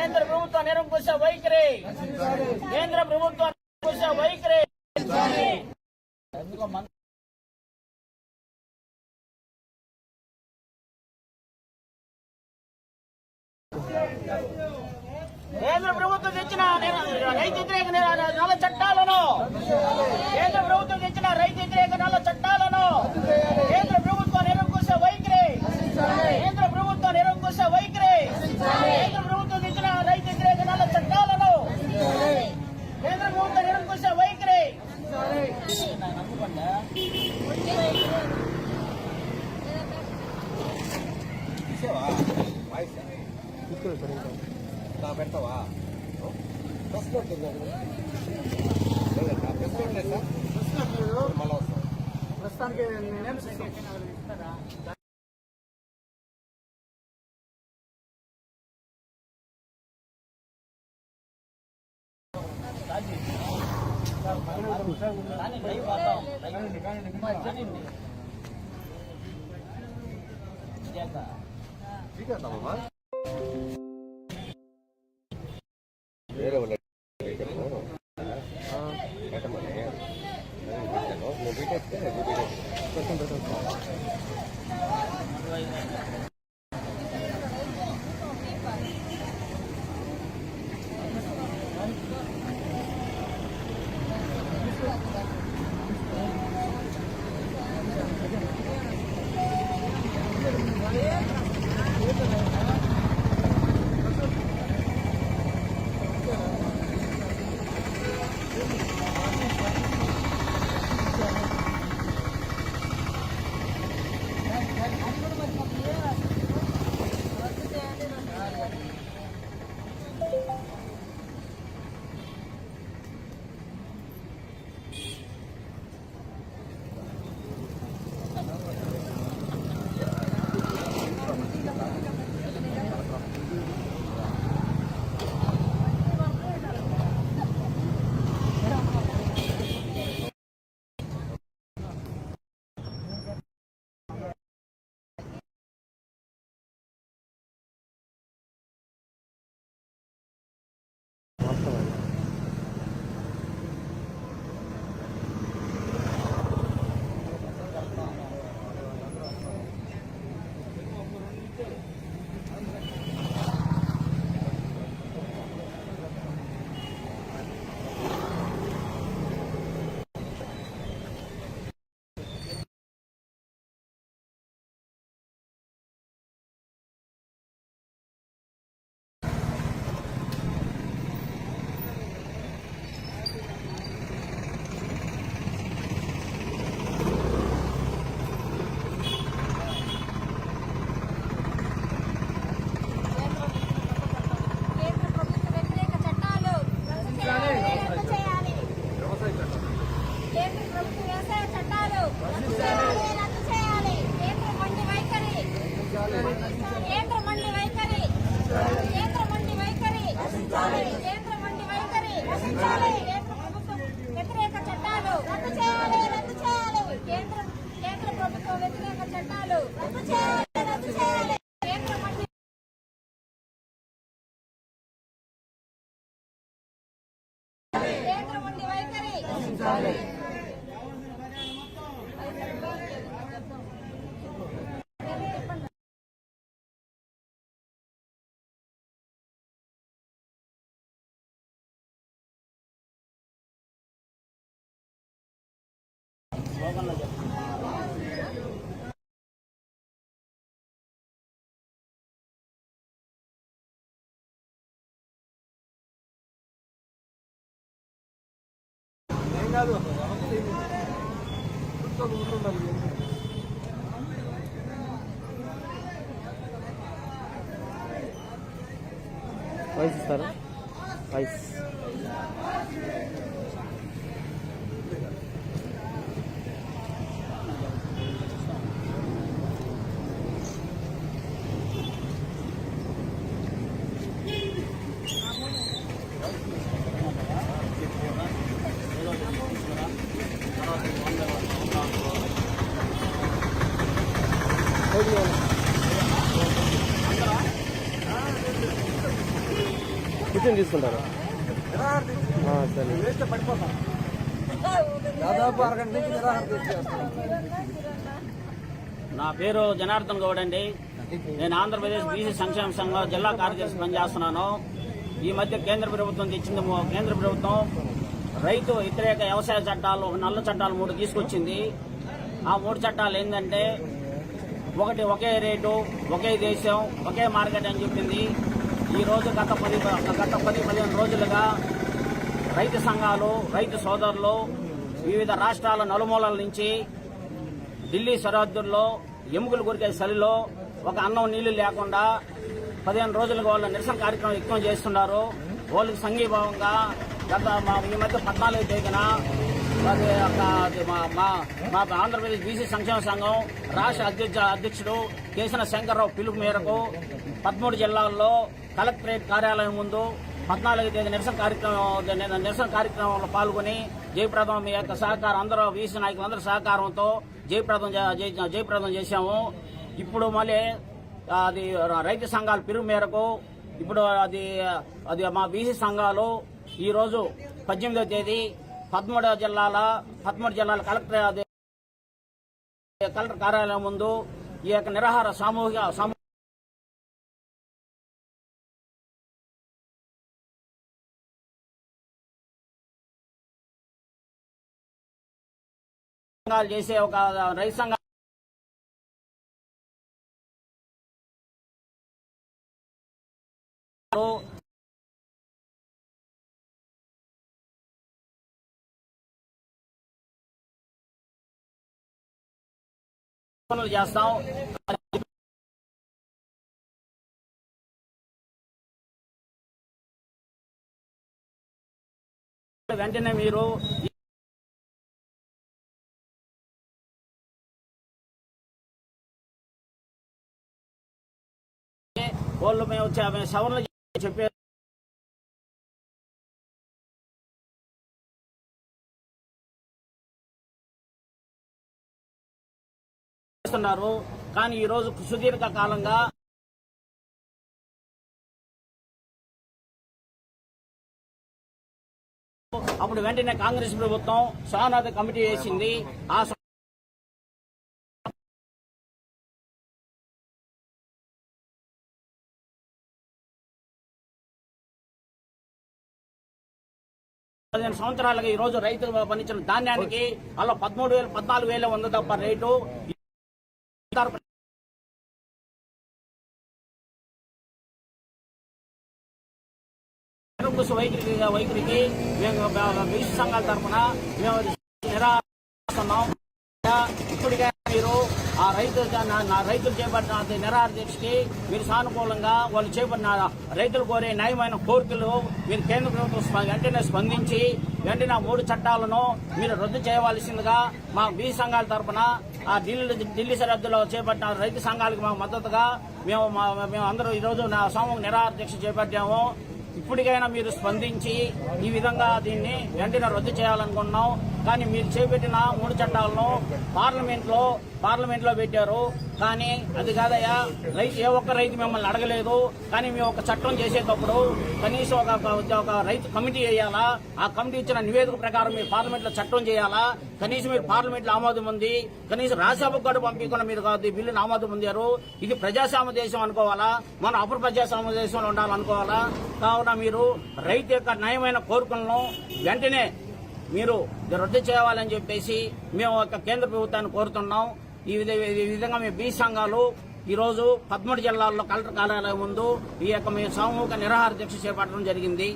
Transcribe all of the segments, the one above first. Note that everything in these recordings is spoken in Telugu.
కేంద్ర ప్రభుత్వ నిరంకుశ వైఖరి. కేంద్ర ప్రభుత్వ నిరంకుశ వైఖరి. కేంద్ర ప్రభుత్వం తెచ్చిన రైతు వ్యతిరేక నల్ల చట్టాలను కేంద్ర ప్రభుత్వం తెచ్చిన రైతు వ్యతిరేక నల్ల చట్టాలు దానికి నేనేం చేస్తాను ठीक है ごめんなさい。Dominic. కాదు. వయసు ఇస్తారా? వయసు కిచెన్ తీసుకుంటారా? నా పేరు జనార్దన్ గౌడ్ అండి. నేను ఆంధ్రప్రదేశ్ బీసీ సంక్షేమ సంఘం జిల్లా కార్యదర్శి పనిచేస్తున్నాను. ఈ మధ్య కేంద్ర ప్రభుత్వం తెచ్చింది కేంద్ర ప్రభుత్వం రైతు వ్యతిరేక వ్యవసాయ చట్టాలు నల్ల చట్టాలు మూడు తీసుకొచ్చింది. ఆ మూడు చట్టాలు ఏంటంటే ఒకటి ఒకే రేటు ఒకే దేశం ఒకే మార్కెట్ అని చెప్పింది. ఈరోజు గత పది గత పది పదిహేను రోజులుగా రైతు సంఘాలు రైతు సోదరులు వివిధ రాష్ట్రాల నలుమూలల నుంచి ఢిల్లీ సరిహద్దుల్లో ఎముకలు కొరికే చలిలో ఒక అన్నం నీళ్ళు లేకుండా పదిహేను రోజులుగా వాళ్ళ నిరసన కార్యక్రమం ఎక్కువ చేస్తున్నారు. వాళ్ళకి సంఘీభావంగా గత ఈ మధ్య పద్నాలుగు తేదీన అది ఒక మా మా- మా ఆంధ్రప్రదేశ్ బీసీ సంక్షేమ సంఘం రాష్ట్ర అధ్యక్ష అధ్యక్షుడు కేసిన శంకర్రావు పిలుపు మేరకు పదమూడు జిల్లాల్లో కలెక్టరేట్ కార్యాలయం ముందు పద్నాలుగు తేదీ నిరసన కార్యక్రమం నిరసన కార్యక్రమంలో పాల్గొని జయప్రదం మీ యొక్క సహకారం అందరూ వీసీ నాయకులందరూ సహకారంతో జయప్రదం జయప్రదం చేశాము. ఇప్పుడు మళ్ళీ అది రైతు సంఘాల పిలుపు మేరకు ఇప్పుడు అది అది మా బీసీ సంఘాలు ఈరోజు పద్దెనిమిదో పద్దెనిమిదవ తేదీ పదమూడవ జిల్లాల పదమూడు జిల్లాల కలెక్టర్ కలెక్టర్ కార్యాలయం ముందు ఈ యొక్క నిరాహార సామూహిక సామూ సంఘాలు చేసే ఒక రైతు సంఘ పనులు చేస్తాం. వెంటనే మీరు వాళ్ళు మేము చ- చెప్పారు చేస్తున్నారు. కానీ ఈ రోజు సుదీర్ఘ కాలంగా అప్పుడు వెంటనే కాంగ్రెస్ ప్రభుత్వం స్వానాథ కమిటీ వేసింది. ఆ పదిహేను సంవత్సరాలుగా ఈ రోజు రైతులు పండించిన ధాన్యానికి అలా పదమూడు వేలు పద్నాలుగు వేలు ఉంది తప్ప రేటు. నిరంకుశ వైఖరికి వైఖరికి మేము బీసీ సంఘాల తరఫున మేము నిరాశన్నాం ఇప్పటికే మీరు ఆ రైతు నా- నా రైతులు చేపట్టిన అది నిరాహార దీక్షకి మీరు సానుకూలంగా వాళ్ళు చేపట్టిన రైతులు కోరే న్యాయమైన కోరికలు మీరు కేంద్ర ప్రభుత్వం వెంటనే స్పందించి వెంటనే ఆ మూడు చట్టాలను మీరు రద్దు చేయవలసిందిగా మా బీ సంఘాల తరఫున ఆ ఢిల్లీ ఢిల్లీ సరిహద్దులో చేపట్టిన రైతు సంఘాలకు మా మద్దతుగా మేము మా- మేము అందరూ ఈరోజు నా సోమం నిరాహార దీక్ష చేపట్టాము. ఇప్పటికైనా మీరు స్పందించి ఈ విధంగా దీన్ని వెంటనే రద్దు చేయాలనుకుంటున్నాం కానీ మీరు చేపట్టిన మూడు చట్టాలను పార్లమెంట్లో పార్లమెంట్లో పెట్టారు. కానీ అది కాదయ్యా రైతు ఏ ఒక్క రైతు మిమ్మల్ని అడగలేదు కానీ మేము ఒక చట్టం చేసేటప్పుడు కనీసం ఒక ఒక- రైతు కమిటీ వేయాలా? ఆ కమిటీ ఇచ్చిన నివేదిక ప్రకారం మీరు పార్లమెంట్లో చట్టం చేయాలా? కనీసం మీరు పార్లమెంట్లో ఆమోదం ఉంది కనీసం రాజ్యసభకు కూడా పంపించకుండా మీరు కాదు ఈ బిల్లును ఆమోదం పొందారు. ఇది ప్రజాస్వామ్య దేశం అనుకోవాలా? మనం అప్పుడు ప్రజాస్వామ్య దేశంలో ఉండాలనుకోవాలా? కావున మీరు రైతు యొక్క న్యాయమైన కోరికలను వెంటనే మీరు రద్దు చేయాలని చెప్పేసి మేము ఒక కేంద్ర ప్రభుత్వాన్ని కోరుతున్నాం. ఈ ఈ విధంగా మేము బీ సంఘాలు ఈరోజు రోజు పదమూడు జిల్లాల్లో కలెక్టర్ కార్యాలయం ముందు ఈ యొక్క మేము సామూహిక నిరాహార దీక్ష చేపట్టడం జరిగింది.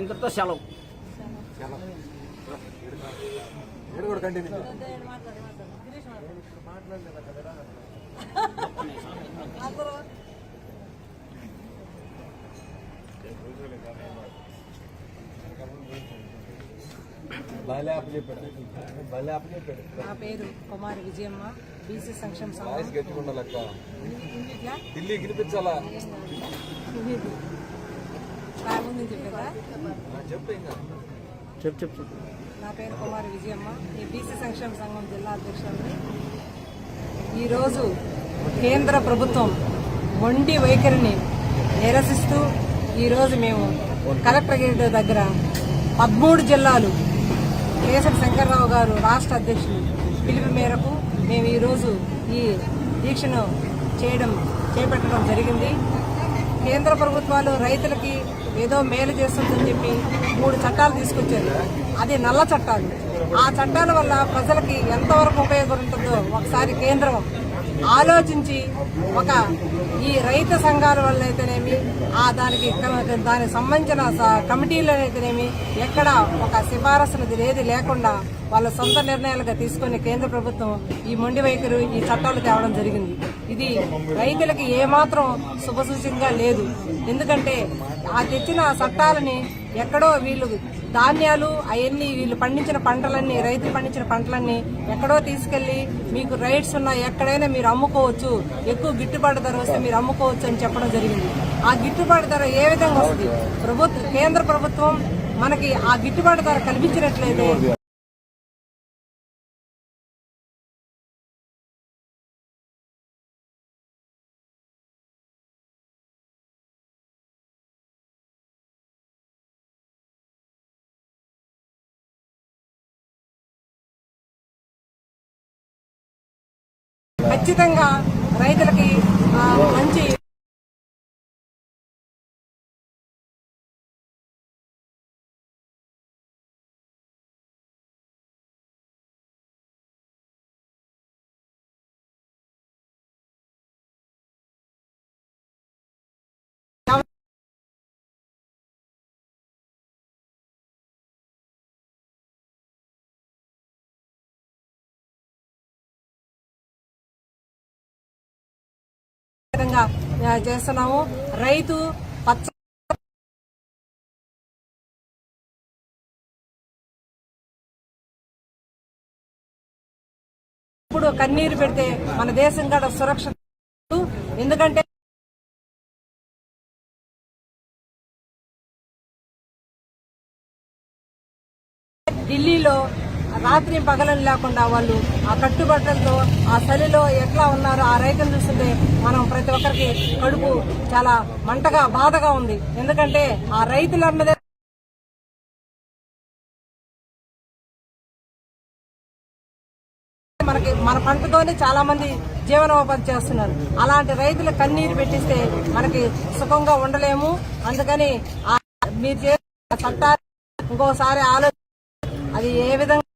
ఇంతటితో సెలవు. ఇక్కడ నా పేరు కుమారి విజయమ్మ బీసీ సంక్షేమ చెప్పు చెప్పు చెప్పు చెప్పు. నా పేరు కుమారి విజయమ్మ. ఈ బీసీ సంక్షేమ సంఘం జిల్లా అధ్యక్షుడిని. ఈరోజు కేంద్ర ప్రభుత్వం మొండి వైఖరిని నిరసిస్తూ ఈరోజు మేము కలెక్టర్ గేట్ దగ్గర పదమూడు జిల్లాలు కేసరి శంకర్రావు గారు రాష్ట్ర అధ్యక్షులు పిలుపు మేరకు మేము ఈరోజు ఈ దీక్షను చేయడం చేపట్టడం జరిగింది. కేంద్ర ప్రభుత్వాలు రైతులకి ఏదో మేలు చేస్తుందని చెప్పి మూడు చట్టాలు తీసుకొచ్చారు. అది నల్ల చట్టాలు. ఆ చట్టాల వల్ల ప్రజలకి ఎంతవరకు ఉపయోగపడుతుందో ఒకసారి కేంద్రం ఆలోచించి ఒక ఈ రైతు సంఘాల వల్ల అయితేనేమి ఆ దానికి దానికి సంబంధించిన స- అయితేనేమి ఎక్కడ ఒక సిఫారసులది ఏది లేకుండా వాళ్ళ సొంత నిర్ణయాలుగా తీసుకుని కేంద్ర ప్రభుత్వం ఈ మొండి వైఖరు ఈ చట్టాలు తేవడం జరిగింది. ఇది రైతులకి ఏమాత్రం శుభసూచకంగా లేదు. ఎందుకంటే ఆ తెచ్చిన చట్టాలని ఎక్కడో వీళ్ళు ధాన్యాలు అవన్నీ వీళ్ళు పండించిన పంటలన్నీ రైతులు పండించిన పంటలన్నీ ఎక్కడో తీసుకెళ్ళి మీకు రైట్స్ ఉన్నాయి ఎక్కడైనా మీరు అమ్ముకోవచ్చు. ఎక్కువ గిట్టుబాటు ధర వస్తే మీరు అమ్ముకోవచ్చు అని చెప్పడం జరిగింది. ఆ గిట్టుబాటు ధర ఏ విధంగా వస్తుంది? ప్రభుత్వ కేంద్ర ప్రభుత్వం మనకి ఆ గిట్టుబాటు ధర కల్పించినట్లయితే ఖచ్చితంగా రైతులకి మంచి విధంగా చేస్తున్నాము. రైతు పచ్చ ఇప్పుడు కన్నీరు పెడితే మన దేశం కూడా సురక్ష ఎందుకంటే ఢిల్లీలో రాత్రి పగలని లేకుండా వాళ్ళు ఆ కట్టుబట్టలతో ఆ చలిలో ఎట్లా ఉన్నారో ఆ రైతును చూస్తుంటే మనం ప్రతి ఒక్కరికి కడుపు చాలా మంటగా బాధగా ఉంది. ఎందుకంటే ఆ రైతులు మనకి మన పంటతోనే చాలా మంది జీవనోపాధి చేస్తున్నారు. అలాంటి రైతులు కన్నీరు పెట్టిస్తే మనకి సుఖంగా ఉండలేము. అందుకని మీరు చేసిన చట్టాలు ఇంకోసారి ఆలోచి అది ఏ విధంగా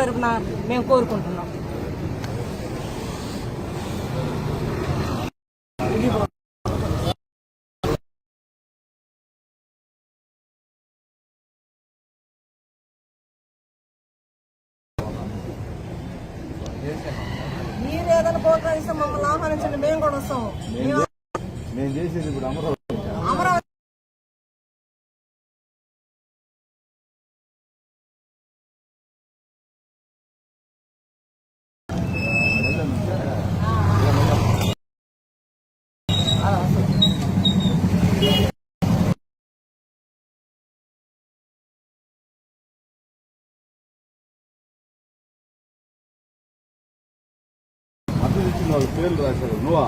తరపున మేము కోరుకుంటున్నాం. మీరు ఏదైనా ప్రోత్సహిస్తే మమ్మల్ని ఆహ్వానించండి. మేము కూడా వస్తాం. మేము నేను చేసేది ఇప్పుడు అమరావతి. వాళ్ళ పేర్లు రాశారు. నువ్వా?